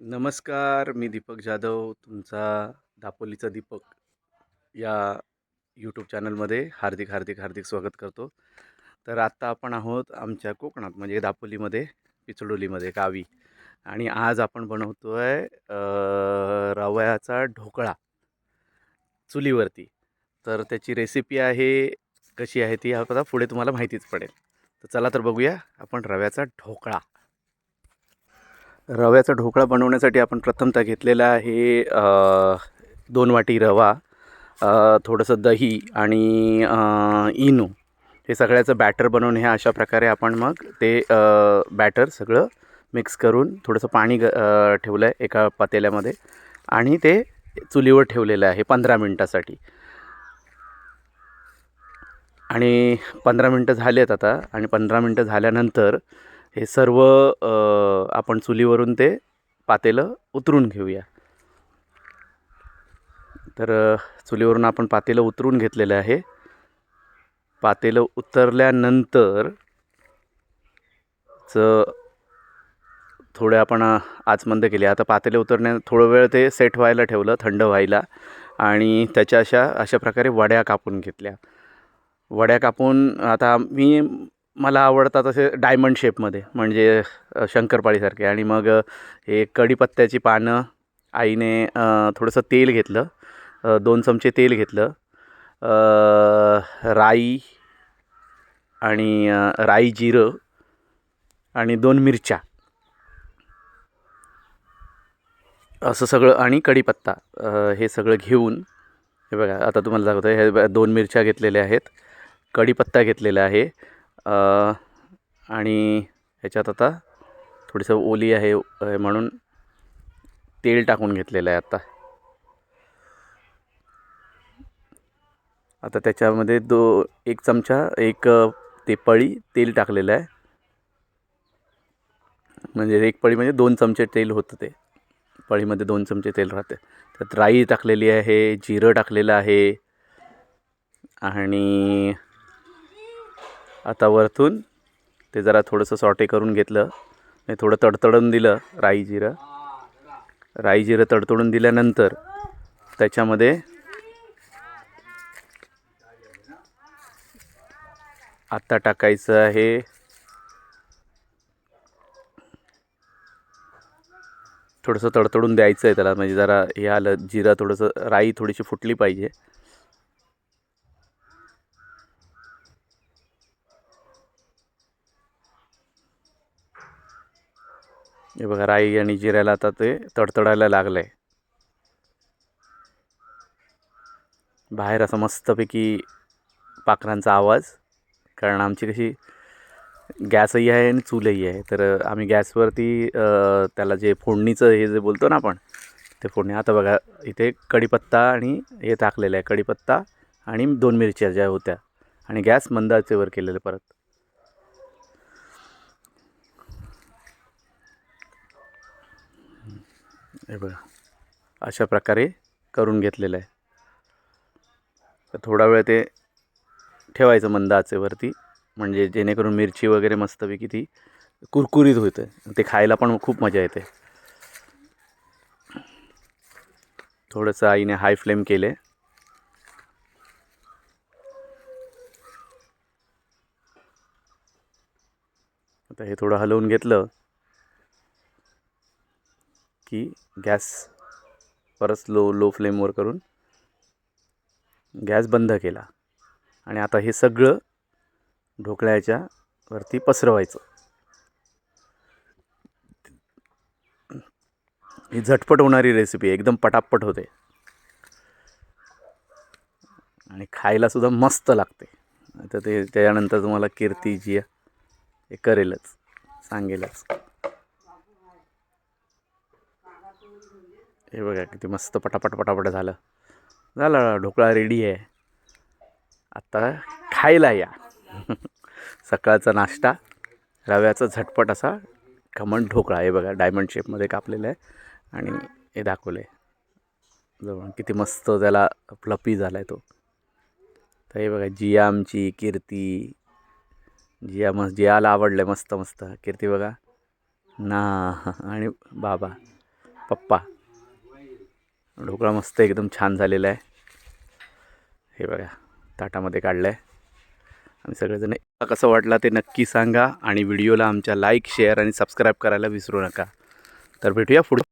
नमस्कार मी दीपक जाधव तुमचा दापोलीचा दीपक या यूट्यूब चॅनलमध्ये हार्दिक हार्दिक हार्दिक स्वागत करतो. तर आत्ता आपण आहोत आमच्या कोकणात म्हणजे दापोलीमध्ये पिचडोलीमध्ये गावी. आणि आज आपण बनवतो आहे रव्याचा ढोकळा चुलीवरती. तर त्याची रेसिपी आहे कशी आहे ती आता पुढे तुम्हाला माहितीच पडेल. तर चला तर बघूया आपण रव्याचा ढोकळा. रव्याचा ढोकळा बनवण्यासाठी आपण प्रथमतः घेतलेला आहे दोन वाटी रवा थोडंसं दही आणि इनो. हे सगळ्याचं बॅटर बनवून हे अशा प्रकारे आपण मग ते बॅटर सगळं मिक्स करून थोडंसं पाणी ग ठेवलं आहे एका पातेल्यामध्ये आणि ते चुलीवर ठेवलेलं आहे पंधरा मिनटासाठी. आणि पंधरा मिनटं झालेत आता आणि पंधरा मिनटं झाल्यानंतर हे सर्व आपण चुलीवरून ते पातेलं उतरून घेऊया. तर चुलीवरून आपण पातेलं उतरून घेतलेलं आहे. पातेलं उतरल्यानंतर च थोडे आपण आचमंद केले. आता पातेले उतरण्या थोडं वेळ ते सेट व्हायला ठेवलं थंड व्हायला. आणि त्याच्या अशा अशा प्रकारे वड्या कापून घेतल्या. वड्या कापून आता मी मला आवडतात असे डायमंड शेपमध्ये म्हणजे शंकरपाळीसारखे. आणि मग हे कढीपत्त्याची पानं आईने थोडंसं तेल घेतलं दोन चमचे तेल घेतलं राई आणि राई जिरं आणि दोन मिरच्या. असं सगळं आणि कढीपत्ता हे सगळं घेऊन हे बघा आता तुम्हाला दाखवतो हे दोन मिरच्या घेतलेल्या आहेत कढीपत्ता घेतलेला आहे आणि ह्याच्यात आता थोडीसं ओली आहे म्हणून तेल टाकून घेतलेलं आहे आता. आता त्याच्यामध्ये दो एक चमचा एक ते पळी तेल टाकलेलं आहे. म्हणजे एक पळी म्हणजे दोन चमचे तेल होतं ते. पळीमध्ये दोन चमचे तेल राहते. त्यात राई टाकलेली आहे जिरं टाकलेलं आहे आणि आता वरतून ते जरा थोडंसं सॉटे करून घेतलं. आणि थोडं तडतडून दिलं राई जिरं. राई जिरं तडतडून दिल्यानंतर त्याच्यामध्ये आत्ता टाकायचं आहे. थोडंसं तडतडून द्यायचं आहे त्याला म्हणजे जरा हे आलं जिरं थोडंसं राई थोडीशी फुटली पाहिजे. हे बघा राई आणि जिऱ्याला आता ते तडतडायला लागलं आहे बाहेर असं मस्तपैकी पाखरांचा आवाज कारण आमची कशी गॅसही आहे आणि चूलही आहे. तर आम्ही गॅसवरती त्याला जे फोडणीचं हे जे बोलतो ना आपण ते फोडणी. आता बघा इथे कढीपत्ता आणि हे टाकलेलं आहे कढीपत्ता आणि दोन मिरच्या ज्या होत्या. आणि गॅस मंदाचेवर केलेलं परत. हे बघा. अशा प्रकारे करून घेतलेलं आहे. तर थोडा वेळ ते ठेवायचं मंद आचेवरती. म्हणजे जेणेकरून मिरची वगैरे मस्तपैकी ती कुरकुरीत होते. ते खायला पण खूप मजा येते. थोडंसं आईने हाय फ्लेम केले. आता हे थोडं हलवून घेतलं. की गॅस परत लो लो फ्लेमवर करून गॅस बंद केला. आणि आता हे सगळं ढोकळ्याच्या वरती पसरवायचं. ही झटपट होणारी रेसिपी एकदम पटापट होते. आणि खायला सुद्धा मस्त लागते. तर ते त्याच्यानंतर तुम्हाला कीर्ती जी हे करेलच. सांगेलच. हे बघा किती मस्त पटापट पटापट झालं. झालं ढोकळा रेडी आहे. आत्ता खायला या. सकाळचा नाश्ता रव्याचा झटपट असा खमण ढोकळा हे बघा डायमंड शेपमध्ये कापलेलं आहे आणि हे दाखवलं आहे जवळ किती मस्त त्याला फ्लपी झाला आहे तो. तर हे बघा जिया आमची कीर्ती. जिया मस्त जियाला आवडलं आहे मस्त मस्त. कीर्ती बघा. ना आणि बाबा पप्पा. ढोकळा मस्त एकदम छान झालेला आहे. हे बघा ताटामध्ये काढलं आहे आम्ही सगळेजण कसं वाटला ते नक्की सांगा आणि व्हिडिओला आमच्या लाईक शेअर आणि सबस्क्राईब करायला विसरू नका. तर भेटूया पुढे.